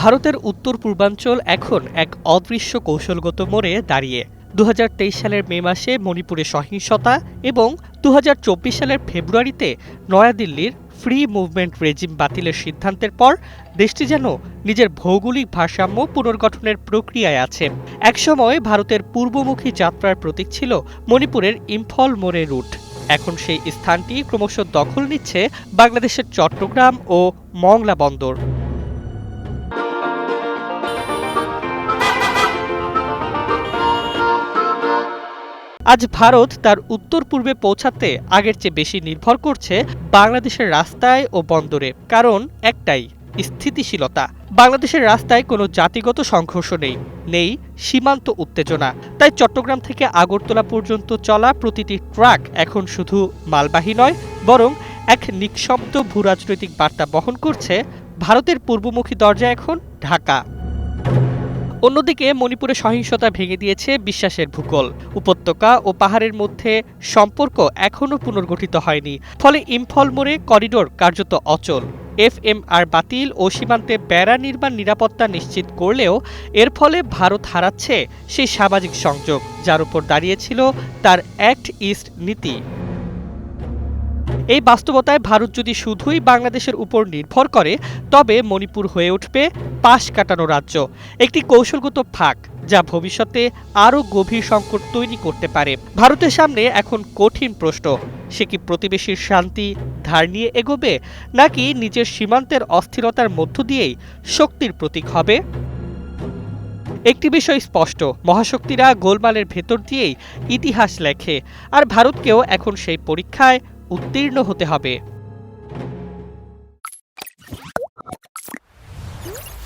ভারতের উত্তর পূর্বাঞ্চল এখন এক অদৃশ্য কৌশলগত মোড়ে দাঁড়িয়ে। দু হাজার তেইশ সালের মে মাসে মণিপুরে সহিংসতা এবং দু হাজার চব্বিশ সালের ফেব্রুয়ারিতে নয়াদিল্লির ফ্রি মুভমেন্ট রেজিম বাতিলের সিদ্ধান্তের পর দেশটি যেন নিজের ভৌগোলিক ভারসাম্য পুনর্গঠনের প্রক্রিয়ায় আছে। একসময় ভারতের পূর্বমুখী যাত্রার প্রতীক ছিল মণিপুরের ইম্ফল মোড়ে রুট। এখন সেই স্থানটি ক্রমশ দখল নিচ্ছে বাংলাদেশের চট্টগ্রাম ও মংলা বন্দর। আজ ভারত তার উত্তর পূর্বে পৌঁছাতে আগের চেয়ে বেশি নির্ভর করছে বাংলাদেশের রাস্তায় ও বন্দরে। কারণ একটাই, স্থিতিশীলতা। বাংলাদেশের রাস্তায় কোনো জাতিগত সংঘর্ষ নেই নেই সীমান্ত উত্তেজনা। তাই চট্টগ্রাম থেকে আগরতলা পর্যন্ত চলা প্রতিটি ট্রাক এখন শুধু মালবাহী নয়, বরং এক নিঃশব্দ ভূরাজনৈতিক বার্তা বহন করছে ভারতের পূর্বমুখী দরজা এখন ঢাকা। অন্যদিকে মণিপুরে সহিংসতা ভেঙে দিয়েছে বিশ্বাসের ভূগোল। উপত্যকা ও পাহাড়ের মধ্যে সম্পর্ক এখনও পুনর্গঠিত হয়নি। ফলে ইম্ফল মোড়ে করিডোর কার্যত অচল। এফএমআর বাতিল ও সীমান্তে বেড়া নির্মাণ নিরাপত্তা নিশ্চিত করলেও এর ফলে ভারত হারাচ্ছে সেই সামাজিক সংযোগ, যার উপর দাঁড়িয়েছিল তার অ্যাক্ট ইস্ট নীতি। এই বাস্তবতায় ভারত যদি শুধুই বাংলাদেশের উপর নির্ভর করে, তবে মণিপুর হয়ে উঠবে পাশ কাটানো রাজ্য। একটি কৌশলগত ফাঁক যা ভবিষ্যতে আরও গভীর সংকট তৈরি করতে পারে। ভারতের সামনে এখন কঠিন প্রশ্ন, সে কি প্রতিবেশীর শান্তি ধার নিয়ে এগোবে, নাকি নিজের সীমান্তের অস্থিরতার মধ্য দিয়েই শক্তির প্রতীক হবে? একটি বিষয় স্পষ্ট, মহাশক্তিরা গোলমালের ভেতর দিয়েই ইতিহাস লেখে, আর ভারতকেও এখন সেই পরীক্ষায় উত্তীর্ণ হতে হবে।